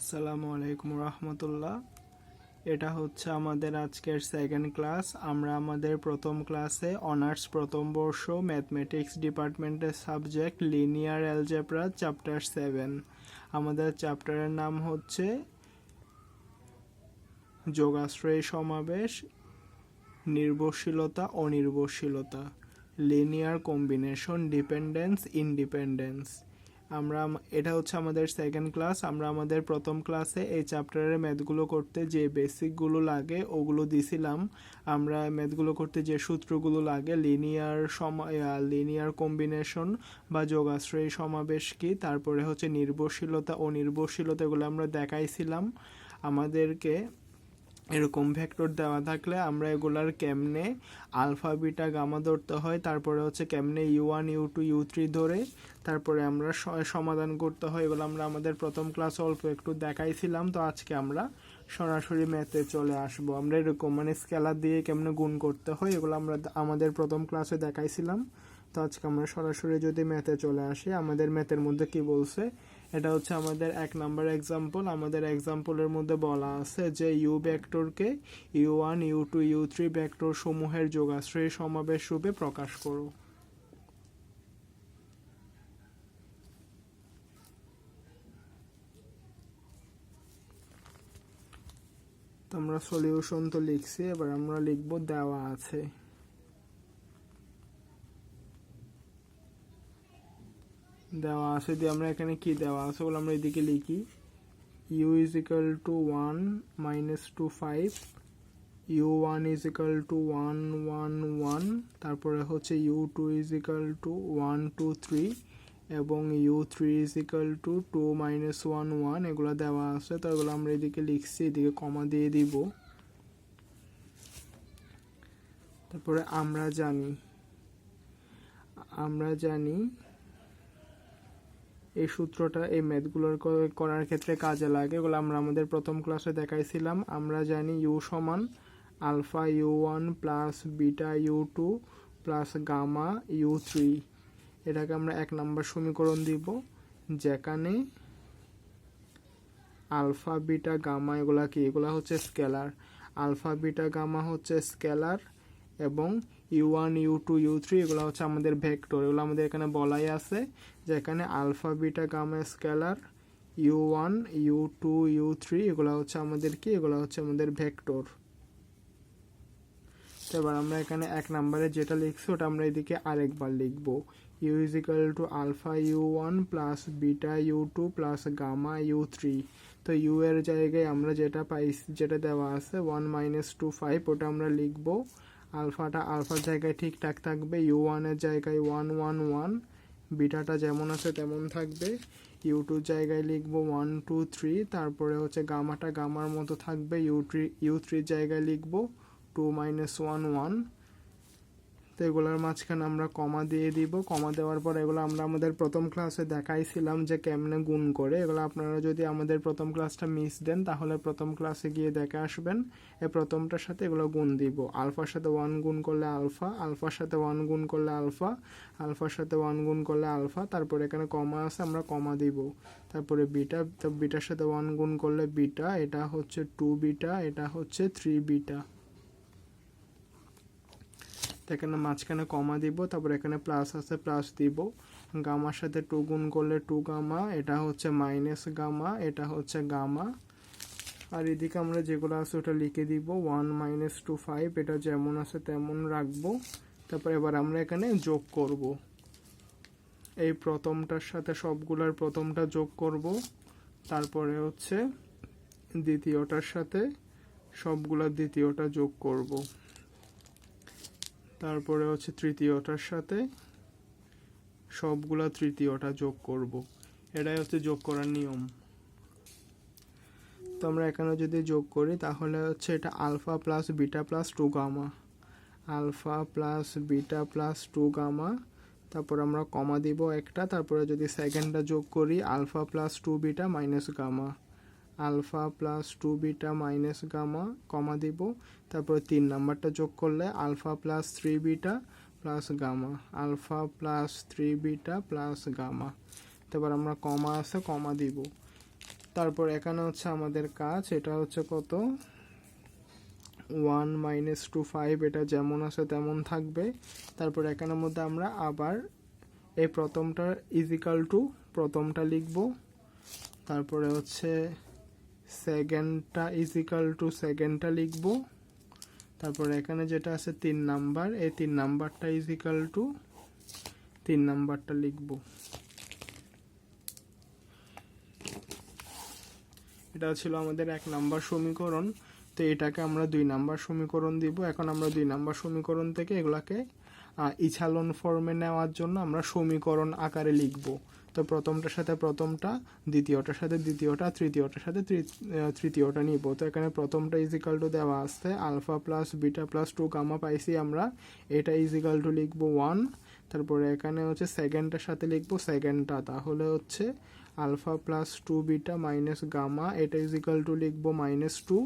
আসসালামু আলাইকুম রহমতুল্লাহ। এটা হচ্ছে আমাদের আজকের সেকেন্ড ক্লাস আমরা আমাদের প্রথম ক্লাসে অনার্স প্রথম বর্ষ ম্যাথমেটিক্স ডিপার্টমেন্টের subject linear algebra chapter seven আমাদের চ্যাপ্টারের নাম হচ্ছে যোগাশ্রয়ী সমাবেশ, নির্ভরশীলতা, অনির্ভরশীলতা। লিনিয়ার কম্বিনেশন ডিপেন্ডেন্স ইনডিপেন্ডেন্স আমরা এটা হচ্ছে আমাদের সেকেন্ড ক্লাস আমরা আমাদের প্রথম ক্লাসে এই চ্যাপ্টারের ম্যাথগুলো করতে যে বেসিকগুলো লাগে, ওগুলো দিছিলাম। আমরা ম্যাথগুলো করতে যে সূত্রগুলো লাগে লিনিয়ার সময় লিনিয়ার কম্বিনেশন বা যোগাশ্রয়ী সমাবেশ কি, তারপরে হচ্ছে নির্ভরশীলতা ও নির্ভরশীলতা এগুলো আমরা দেখাইছিলাম। আমাদেরকে এরকম ভেক্টর দেওয়া থাকলে আমরা এগুলার কেমনে আলফা বিটা গামা ধরতে হয়, তারপরে হচ্ছে কেমনে u one u two u three ধরে তারপরে আমরা সমাধান করতে হয়, এগুলো আমরা আমাদের প্রথম ক্লাস অল্প একটু দেখাইছিলাম, তো আজকে আমরা সরাসরি ম্যাথে চলে আসব। আমরা এরকম মানে স্কেলার দিয়ে কেমনে গুণ করতে হয়, এগুলো আমরা আমাদের প্রথম ক্লাসে দেখাইছিলাম। তো আজকে আমরা সরাসরি যদি ম্যাথে চলে আসি, আমাদের ম্যাথের মধ্যে কি বলছে? এটা হচ্ছে আমাদের এক নাম্বার এক্সাম্পল আমাদের এক্সাম্পলের মধ্যে বলা আছে যে ইউ ভেক্টরকে u one u two u three vector সমূহের যোগাশ্রয়ী সমাবেশ রূপে প্রকাশ করো। তো আমরা সলিউশন তো লিখছি, এবার আমরা লিখব দেওয়া আছে। দেওয়া আছে, দিয়ে আমরা এখানে কি দেওয়া আছে বলে আমরা এদিকে লিখি। U is equal to one minus two five u one is equal to one one one তারপরে হচ্ছে u two is equal to one two three এবং u three is equal to two minus one one এগুলো দেওয়া আছে, তো এগুলো আমরা এদিকে লিখছি, এদিকে কমা দিয়ে দিব। তারপরে আমরা জানি আমরা জানি এই সূত্রটা, এই ম্যাথগুলোর করার ক্ষেত্রে কাজে লাগে। এগুলো আমরা আমাদের প্রথম ক্লাসে দেখাইছিলাম। আমরা জানি ইউ সমান alpha u one plus beta u two plus gamma u three এটাকে আমরা এক নম্বর সমীকরণ দিব, যেখানে আলফা বিটা গামা এগুলা কি? এগুলা হচ্ছে স্কেলার আলফা বিটা গামা হচ্ছে স্কেলার এবং u one, u two, u three, এগুলো হচ্ছে আমাদের ভেক্টর। এগুলো আমাদের এখানে বলাই আছে যে এখানে alpha, beta, gamma, scalar, u one, u two, u three, এগুলো হচ্ছে আমাদের কি? এগুলো হচ্ছে আমাদের ভেক্টর। তো এবার আমরা এখানে এক নম্বরে যেটা লিখছি, ওটা আমরা এদিকে আরেকবার লিখব। U is equal to alpha, u one plus beta, u two plus gamma, u three. তো ইউ এর জায়গায় আমরা যেটা পাই যেটা দেওয়া আছে, ওয়ান মাইনাস টু ফাইভ, ওটা আমরা লিখব। আলফাটা আলফার জায়গায় ঠিকঠাক থাকবে ইউ ওয়ানের জায়গায় ওয়ান ওয়ান ওয়ান বিটাটা যেমন আছে তেমন থাকবে। ইউ টুর জায়গায় লিখব ওয়ান টু থ্রি তারপরে হচ্ছে গামাটা গামার মতো থাকবে। ইউ থ্রি ইউ থ্রির জায়গায় লিখব টু মাইনাস ওয়ান ওয়ান তো এগুলোর মাঝখানে আমরা কমা দিয়ে দিব। কমা দেওয়ার পর এগুলো আমরা আমাদের প্রথম ক্লাসে দেখাইছিলাম যে কেমনে গুণ করে। এগুলো আপনারা যদি আমাদের প্রথম ক্লাসটা মিস দেন, তাহলে প্রথম ক্লাসে গিয়ে দেখে আসবেন। এই প্রথমটার সাথে এগুলো গুণ দিব। আলফার সাথে ওয়ান গুণ করলে আলফা, আলফার সাথে ওয়ান গুণ করলে আলফা, আলফার সাথে ওয়ান গুণ করলে আলফা, তারপরে এখানে কমা আছে, আমরা কমা দিব। তারপরে বিটা বিটার সাথে ওয়ান গুণ করলে বিটা এটা হচ্ছে টু বিটা এটা হচ্ছে থ্রি বিটা এখানে মাঝখানে কমা দিব, তারপর এখানে প্লাস আছে প্লাস দিব। গামার সাথে টু গুণ করলে টু গামা, এটা হচ্ছে মাইনাস গামা, এটা হচ্ছে গামা। আর এদিকে আমরা যেগুলো আছে ওটা লিখে দিব ওয়ান মাইনাস টু ফাইভ এটা যেমন আছে তেমন রাখব। তারপর এবার আমরা এখানে যোগ করব। এই প্রথমটার সাথে সবগুলোর প্রথমটা যোগ করব। তারপরে হচ্ছে দ্বিতীয়টার সাথে সবগুলোর দ্বিতীয়টা যোগ করব। তারপরে হচ্ছে তৃতীয়টার সাথে সবগুলা তৃতীয়টা যোগ করব। এটাই হচ্ছে যোগ করার নিয়ম। তো আমরা এখানে যদি যোগ করি, তাহলে হচ্ছে এটা alpha plus beta plus two gamma. Alpha plus beta plus two gamma, তারপর আমরা কমা দিব একটা, তারপরে যদি সেকেন্ডটা যোগ করি, alpha plus two beta minus gamma. Alpha plus two beta minus gamma comma দিব। তারপর তিন নাম্বারটা যোগ করলে alpha plus three beta plus gamma. Alpha plus three beta plus gamma. তারপর আমরা কমা আছে, কমা দিব। তারপর এখানে হচ্ছে আমাদের কাজ, এটা হচ্ছে কত? ওয়ান মাইনাস টু ফাইভ, এটা যেমন আছে তেমন থাকবে। তারপর এখানের মধ্যে আমরা আবার এই প্রথমটা ইজিক্যাল টু প্রথমটা লিখব। তারপরে হচ্ছে সেকেন্ডটা ইজিক্যাল টু সেকেন্ডটা লিখব। তারপর এখানে যেটা আছে তিন নাম্বার, এই তিন নাম্বারটা ইজিক্যাল টু তিন নাম্বারটা লিখব। এটা ছিল আমাদের এক নাম্বার সমীকরণ। তো এটাকে আমরা দুই নাম্বার সমীকরণ দিব। এখন আমরা দুই নাম্বার সমীকরণ থেকে এগুলাকে ইছালন ফর্মে নেওয়ার জন্য আমরা সমীকরণ আকারে লিখব। তো প্রথমটার সাথে প্রথমটা, দ্বিতীয়টার সাথে দ্বিতীয়টা, তৃতীয়টার সাথে তৃতীয়টা নিব। তো এখানে প্রথমটা ইজিক্যাল টু দেওয়া আসছে alpha plus beta plus two gamma পাইছি আমরা। এটা ইজিক্যাল টু লিখব ওয়ান তারপরে এখানে হচ্ছে সেকেন্ডটার সাথে লিখব সেকেন্ডটা তাহলে হচ্ছে alpha plus two beta minus gamma এটা ইজিক্যাল টু লিখব মাইনাস টু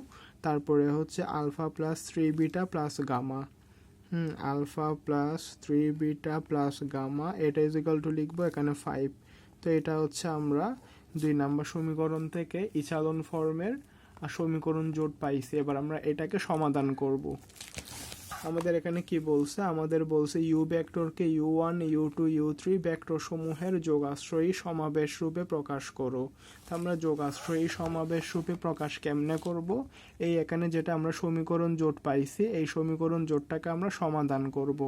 তারপরে হচ্ছে alpha plus three beta plus gamma hmm alpha plus three beta plus gamma এটা ইজিক্যাল টু লিখব এখানে ফাইভ তো এটা হচ্ছে আমরা দুই নাম্বার সমীকরণ থেকে ইচালন ফর্মের সমীকরণ জোট পাইছি। এবার আমরা এটাকে সমাধান করব। আমাদের এখানে কি বলছে? আমাদের বলছে ইউ ভেক্টরকে u one u two u three vector সমূহের যোগাশ্রয়ী সমাবেশ রূপে প্রকাশ করো। তো আমরা যোগাশ্রয়ী সমাবেশ রূপে প্রকাশ কেমনে করব? এই এখানে যেটা আমরা সমীকরণ জোট পাইছি, এই সমীকরণ জোটটাকে আমরা সমাধান করব।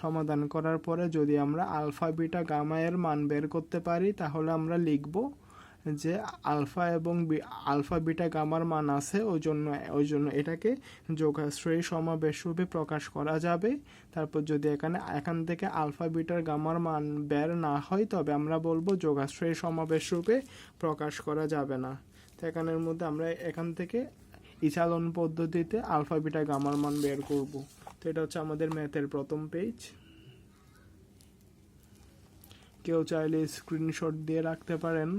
সমাধান করার পরে যদি আমরা আলফা, বিটা, গামা এর মান বের করতে পারি, তাহলে আমরা লিখব যে আলফা এবং আলফা, বিটা, গামার মান আছে ওই জন্য ওই জন্য এটাকে যোগাশ্রয়ী সমাবেশ রূপে প্রকাশ করা যাবে। তারপর যদি এখানে, এখান থেকে আলফা, বিটার, গামার মান বের না হয়, তবে আমরা বলব যোগাশ্রয়ী সমাবেশ রূপে প্রকাশ করা যাবে না। তো এখানের মধ্যে আমরা এখান থেকে ইচালন পদ্ধতিতে আলফা, বিটা, গামার মান বের করব। তো এটা হচ্ছে আমাদের ম্যাথের প্রথম পেজ। কেউ চাইলে স্ক্রিনশট দিয়ে রাখতে পারেন।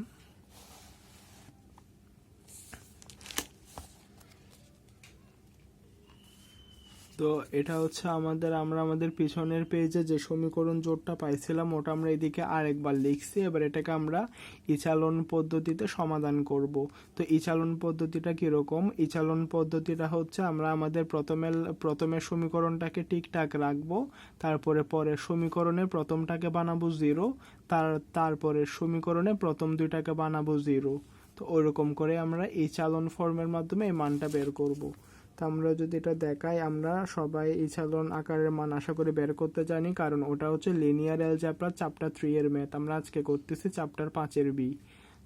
তো এটা হচ্ছে আমাদের, আমরা আমাদের পিছনের পেজে যে সমীকরণ জোটটা পাইছিলাম, ওটা আমরা এদিকে আরেকবার লিখছি। এবার এটাকে আমরা ইচালন পদ্ধতিতে সমাধান করব। তো ইচালন পদ্ধতিটা কীরকম? ইচালন পদ্ধতিটা হচ্ছে আমরা আমাদের প্রথমে প্রথমের সমীকরণটাকে ঠিকঠাক রাখব, তারপরে পরের সমীকরণে প্রথমটাকে বানাবো জিরো তার তারপরে সমীকরণে প্রথম দুইটাকে বানাবো জিরো তো ওইরকম করে আমরা এই চালন ফর্মের মাধ্যমে এই মানটা বের করব। তো আমরা যদি এটা দেখাই, আমরা সবাই এই চালন আকারের মান আশা করে বের করতে জানি, কারণ ওটা হচ্ছে লিনিয়ার অ্যালজেব্রা চ্যাপ্টার থ্রি এর ম্যাথ আমরা আজকে করতেছি চ্যাপ্টার পাঁচের বি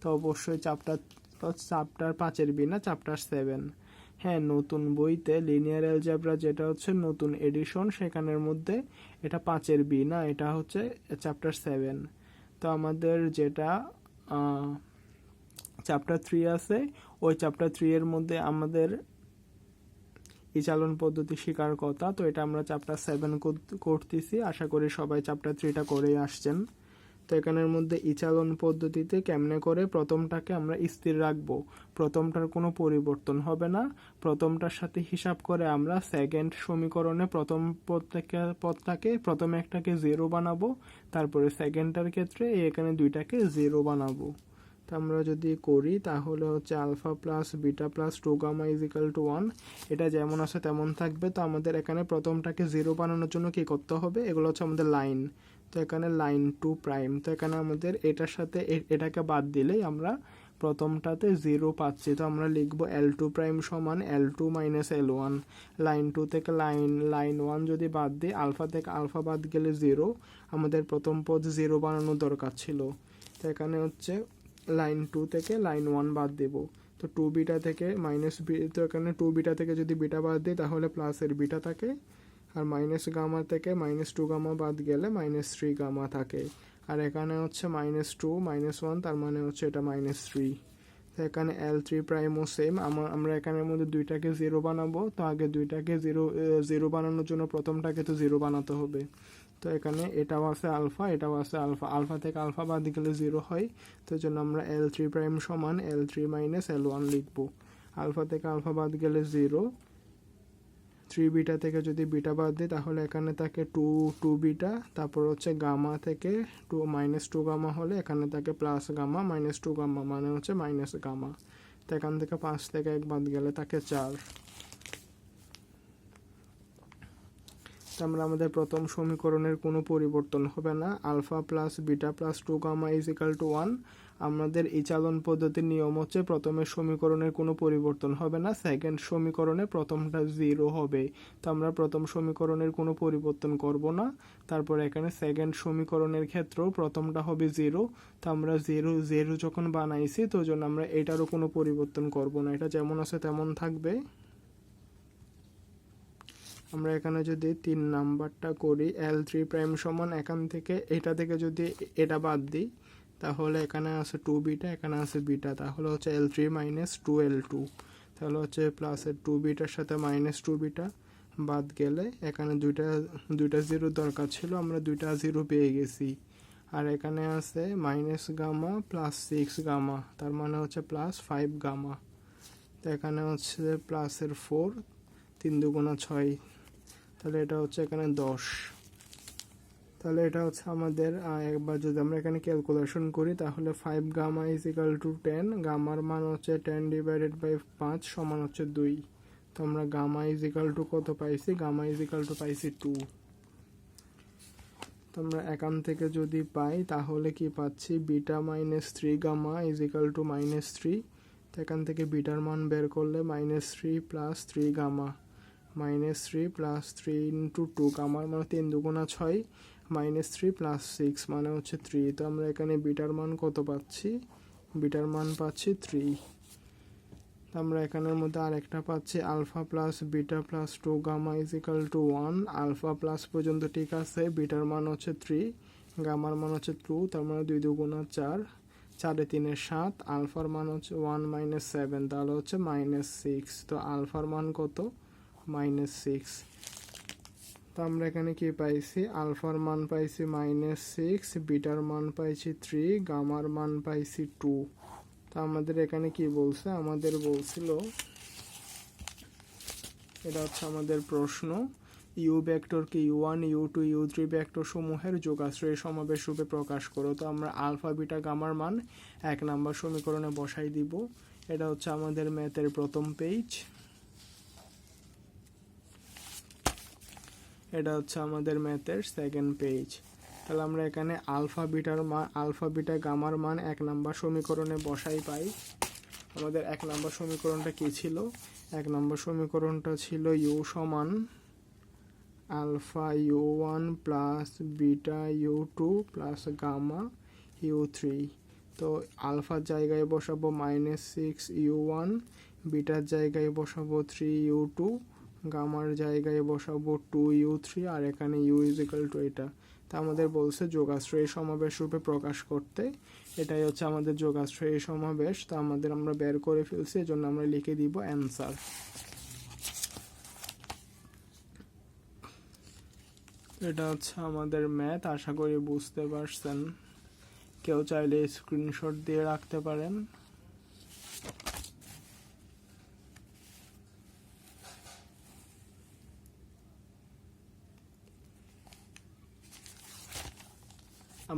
তো অবশ্যই চ্যাপ্টার চ্যাপ্টার পাঁচের বি না চ্যাপ্টার সেভেন হ্যাঁ নতুন বইতে লিনিয়ার অ্যালজেব্রা যেটা হচ্ছে নতুন এডিশন সেখানের মধ্যে এটা পাঁচের বি না, এটা হচ্ছে চ্যাপ্টার সেভেন তো আমাদের যেটা চ্যাপ্টার থ্রি আছে, ওই চ্যাপ্টার থ্রি এর মধ্যে আমাদের এই চালন পদ্ধতি শেখার কথা তো এটা আমরা চ্যাপ্টার সেভেন করতেছি। আশা করি সবাই চ্যাপ্টার থ্রিটা করেই আসছেন। তো এখানের মধ্যে ইচালন পদ্ধতিতে কেমনে করে প্রথমটাকে আমরা স্থির রাখব? প্রথমটার কোনো পরিবর্তন হবে না। প্রথমটার সাথে হিসাব করে আমরা সেকেন্ড সমীকরণে প্রথম পদটাকে পদটাকে প্রথমে একটাকে জিরো বানাবো, তারপরে সেকেন্ডটার ক্ষেত্রে এখানে দুইটাকে জিরো বানাবো। তো আমরা যদি করি তাহলে হচ্ছে alpha plus beta plus two gamma is equal to one এটা যেমন আছে তেমন থাকবে। তো আমাদের এখানে প্রথমটাকে জিরো বানানোর জন্য কি করতে হবে? এগুলো হচ্ছে আমাদের লাইন তো এখানে লাইন টু প্রাইম তো এখানে আমাদের এটার সাথে এটাকে বাদ দিলেই আমরা প্রথমটাতে জিরো পাচ্ছি। তো আমরা লিখব এল টু প্রাইম সমান L two minus L one line two থেকে লাইন লাইন ওয়ান যদি বাদ দিই আলফা থেকে আলফা বাদ গেলে জিরো আমাদের প্রথম পদ জিরো বানানোর দরকার ছিল। তো এখানে হচ্ছে লাইন টু থেকে লাইন ওয়ান বাদ দেব। তো টু বিটা থেকে মাইনাস বি তো এখানে টু বিটা থেকে যদি বিটা বাদ দিই, তাহলে প্লাসের বিটা থাকে। আর মাইনাস গামা থেকে মাইনাস টু গামা বাদ গেলে মাইনাস থ্রি গামা থাকে। আর এখানে হচ্ছে মাইনাস টু মাইনাস ওয়ান তার মানে হচ্ছে এটা মাইনাস থ্রি তো এখানে এল থ্রি প্রাইমও সেম আমার এখানের মধ্যে দুইটাকে জিরো বানাবো। তো আগে দুইটাকে জিরো জিরো বানানোর জন্য প্রথমটাকে তো জিরো বানাতে হবে। তো এখানে এটাও আছে আলফা, এটাও আছে আলফা। আলফা থেকে আলফা বাদ গেলে জিরো হয়, তো জন্য আমরা এল থ্রি প্রাইম সমান L three minus L one লিখব। আলফা থেকে আলফা বাদ গেলে জিরো। থ্রি বিটা থেকে যদি বিটা বাদ দিই, তাহলে এখানে থাকে টু টু বিটা তারপর হচ্ছে গামা থেকে টু মাইনাস টু গামা হলে এখানে থাকে plus gamma minus two gamma মানে হচ্ছে মাইনাস গামা তো এখান থেকে পাঁচ থেকে এক বাদ গেলে থাকে চার। আমরা আমাদের প্রথম সমীকরণের কোনো পরিবর্তন হবে না। Alpha plus beta plus two gamma is equal to one. আমাদের এই চালন পদ্ধতির নিয়ম হচ্ছে প্রথমের সমীকরণের কোনো পরিবর্তন হবে না সেকেন্ড সমীকরণে প্রথমটা জিরো হবে। তো আমরা প্রথম সমীকরণের কোনো পরিবর্তন করব না। তারপর এখানে সেকেন্ড সমীকরণের ক্ষেত্রেও প্রথমটা হবে জিরো তো আমরা জিরো জিরো যখন বানাইছি, তো জন্য আমরা এটারও কোনো পরিবর্তন করব না। এটা যেমন আছে তেমন থাকবে। আমরা এখানে যদি তিন নাম্বারটা করি এল থ্রি প্রাইম সমান এখান থেকে, এটা থেকে যদি এটা বাদ দিই, তাহলে এখানে আছে টু বিটা এখানে আছে বিটা তাহলে হচ্ছে L three minus two L two তাহলে হচ্ছে প্লাসের টু বিটার সাথে মাইনাস টু বিটা বাদ গেলে এখানে দুইটা দুইটা জিরো দরকার ছিল, আমরা দুইটা জিরো পেয়ে গেছি। আর এখানে আছে minus gamma plus six gamma তার মানে হচ্ছে প্লাস ফাইভ গামা তো এখানে হচ্ছে প্লাসের ফোর তিন দুগুণা ছয় তাহলে এটা হচ্ছে এখানে দশ। তাহলে এটা হচ্ছে আমাদের একবার যদি আমরা এখানে ক্যালকুলেশন করি, তাহলে five gamma is equal to ten গামার মান হচ্ছে টেন ডিভাইডেড বাই পাঁচ সমান হচ্ছে দুই। তো আমরা গামা ইজ ইকাল টু কত পাইছি? গামা ইজ ইকাল টু পাইছি টু তো আমরা এখান থেকে যদি পাই, তাহলে কি পাচ্ছি? Beta minus three gamma is equal to minus three তো এখান থেকে বিটার মান বের করলে minus three plus three gamma minus three plus three into two, গামার মানে তিন দুগুণা ছয়, মাইনাস থ্রি প্লাস সিক্স মানে হচ্ছে থ্রি। তো আমরা এখানে বিটার মান কত পাচ্ছি? বিটার মান পাচ্ছি থ্রি। আমরা এখানের মধ্যে আরেকটা পাচ্ছি, alpha plus beta plus two, gamma is equal to one. Alpha plus পর্যন্ত ঠিক আছে, বিটার মান হচ্ছে থ্রি, গামার মান হচ্ছে টু, তার মানে দুই দুগুণা চার, চারে তিনে সাত, আলফার মান হচ্ছে ওয়ান মাইনাস সেভেন, তাহলে হচ্ছে মাইনাস সিক্স। তো আলফার মান কত? মাইনাস সিক্স তো আমরা এখানে কি পাইছি? আলফার মান পাইছি মাইনাস সিক্স বিটার মান পাইছি থ্রি গামার মান পাইছি টু তো আমাদের এখানে কি বলছে? আমাদের বলছিল, এটা হচ্ছে আমাদের প্রশ্ন। ইউ ভেক্টরকে u one u two u three vector সমূহের যোগাশ্রয় সমাবেশ রূপে প্রকাশ করো। তো আমরা আলফা, বিটা, গামার মান এক নাম্বার সমীকরণে বসাই দিব। এটা হচ্ছে আমাদের ম্যাথের প্রথম পেজ এটা হচ্ছে আমাদের ম্যাথের সেকেন্ড পেজ তাহলে আমরা এখানে আলফা বিটার মান আলফা বিটা গামার মান এক নাম্বার সমীকরণে বসাই পাই। আমাদের এক নাম্বার সমীকরণটা কী ছিল? এক নম্বর সমীকরণটা ছিল ইউ সমান alpha u one plus beta u two plus gamma u three তো আলফার জায়গায় বসাবো মাইনাস সিক্স ইউ ওয়ান বিটার জায়গায় বসাবো থ্রি ইউ টু গামার জায়গায় বসাবো টু ইউ থ্রি আর এখানে ইউ ইজ ইকাল টু এটা। তা আমাদের বলছে যোগাশ্রয়ী সমাবেশ রূপে প্রকাশ করতে। এটাই হচ্ছে আমাদের যোগাশ্রয়ী সমাবেশ। তা আমাদের আমরা বের করে ফেলছি, এজন্য আমরা লিখে দিব অ্যান্সার এটা হচ্ছে আমাদের ম্যাথ আশা করি বুঝতে পারছেন। কেউ চাইলে স্ক্রিনশট দিয়ে রাখতে পারেন।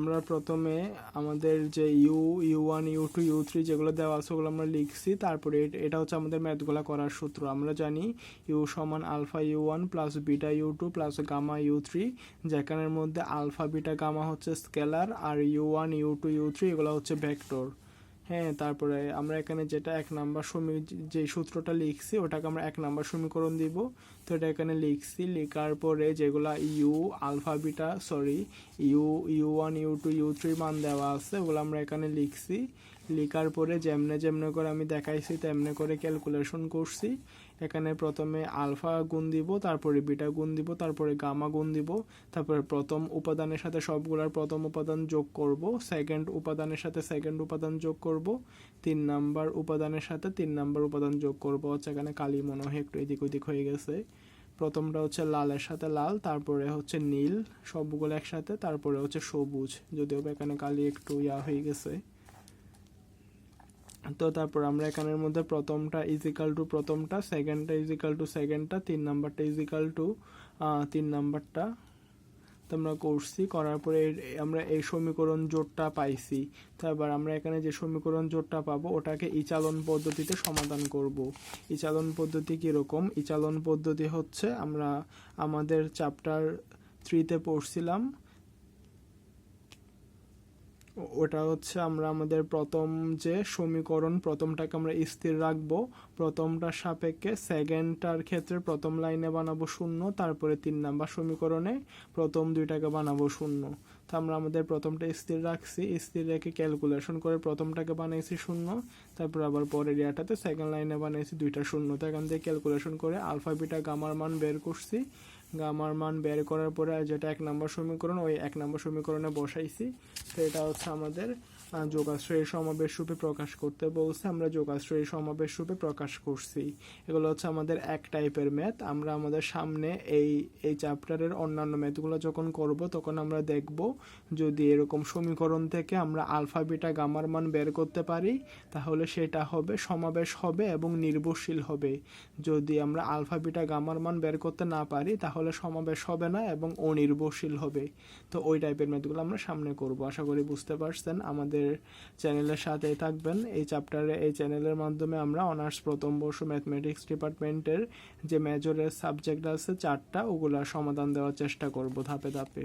আমরা প্রথমে আমাদের যে u u one u two u three যেগুলো দেওয়া আছে, ওগুলো আমরা লিখছি। তারপরে এটা হচ্ছে আমাদের ম্যাথগুলো করার সূত্র। আমরা জানি ইউ সমান alpha u one plus beta u two plus gamma u three যেখানের মধ্যে আলফা, বিটা, গামা হচ্ছে স্কেলার, আর u one u two u three এগুলো হচ্ছে ভেক্টর। হ্যাঁ তারপরে আমরা এখানে যেটা এক নাম্বার সমী যে সূত্রটা লিখছি, ওটাকে আমরা এক নাম্বার সমীকরণ দিব। তো এটা এখানে লিখছি, লেখার পরে যেগুলা u alpha beta sorry u u one u two u three মান দেওয়া আছে, ওগুলো আমরা এখানে লিখছি। লেখার পরে যেমনে যেমনে করে আমি দেখাইছি, তেমনে করে ক্যালকুলেশন করছি। এখানে প্রথমে আলফা গুণ দিব, তারপরে বিটা গুণ দিব, তারপরে গামা গুণ দিব, তারপরে প্রথম উপাদানের সাথে সবগুলার প্রথম উপাদান যোগ করব সেকেন্ড উপাদানের সাথে সেকেন্ড উপাদান যোগ করব, তিন নাম্বার উপাদানের সাথে তিন নাম্বার উপাদান যোগ করব, হচ্ছে এখানে কালি মনে হয় একটু এদিক ওদিক হয়ে গেছে। প্রথমটা হচ্ছে লালের সাথে লাল, তারপরে হচ্ছে নীল, সবগুলো একসাথে, তারপরে হচ্ছে সবুজ, যদিও এখানে কালি একটু ইয়া হয়ে গেছে। তো তারপর আমরা এখানের মধ্যে প্রথমটা ইজিক্যাল টু প্রথমটা সেকেন্ডটা ইজিক্যাল টু সেকেন্ডটা তিন নাম্বারটা ইজিক্যাল টু তিন নাম্বারটা তো আমরা করছি। করার পরে আমরা এই সমীকরণ জোটটা পাইছি। তারপর আমরা এখানে যে সমীকরণ জোটটা পাবো, ওটাকে ইচালন পদ্ধতিতে সমাধান করব। ইচালন পদ্ধতি কীরকম? ইচালন পদ্ধতি হচ্ছে আমরা আমাদের চ্যাপ্টার থ্রিতে পড়ছিলাম। ওটা হচ্ছে আমরা আমাদের প্রথম যে সমীকরণ, প্রথমটাকে আমরা স্থির রাখব। প্রথমটার সাপেক্ষে সেকেন্ডটার ক্ষেত্রে প্রথম লাইনে বানাবো শূন্য, তারপরে তিন নাম্বার সমীকরণে প্রথম দুইটাকে বানাবো শূন্য। তো আমরা আমাদের প্রথমটা স্থির রাখছি, স্থির রেখে ক্যালকুলেশন করে প্রথমটাকে বানাইছি শূন্য, তারপর আবার পরের ইয়াটাতে সেকেন্ড লাইনে বানাইছি দুইটা শূন্য। তো এখান থেকে ক্যালকুলেশন করে আলফা, বিটা, গামার মান বের করছি। গামার মান বের করার পরে যেটা এক নম্বর সমীকরণ, ওই এক নম্বর সমীকরণে বসাইছি। তো এটা হচ্ছে আমাদের আহ, যোগাশ্রয়ী সমাবেশ রূপে প্রকাশ করতে বলছে। আমরা যোগাশ্রয়ী সমাবেশ রূপে প্রকাশ করছি। এগুলো হচ্ছে আমাদের এক টাইপের ম্যাথ আমরা আমাদের সামনে এই এই চ্যাপ্টারের অন্যান্য ম্যাথগুলো যখন করব তখন আমরা দেখব যদি এরকম সমীকরণ থেকে আমরা আলফা বিটা গামার মান বের করতে পারি তাহলে সেটা হবে সমাবেশ হবে এবং নির্ভরশীল হবে। যদি আমরা আলফা বিটা গামার মান বের করতে না পারি তাহলে সমাবেশ হবে না এবং অনির্ভরশীল হবে। তো ওই টাইপের ম্যাথগুলো আমরা সামনে করব। আশা করি বুঝতে পারছেন। আমাদের চ্যানেলের সাথেই থাকবেন। এই চ্যাপ্টারে এই চ্যানেলের মাধ্যমে আমরা অনার্স প্রথম বর্ষ ম্যাথমেটিক্স ডিপার্টমেন্টের যে মেজরের সাবজেক্ট আছে, চারটা, ওগুলার সমাধান দেওয়ার চেষ্টা করব ধাপে ধাপে।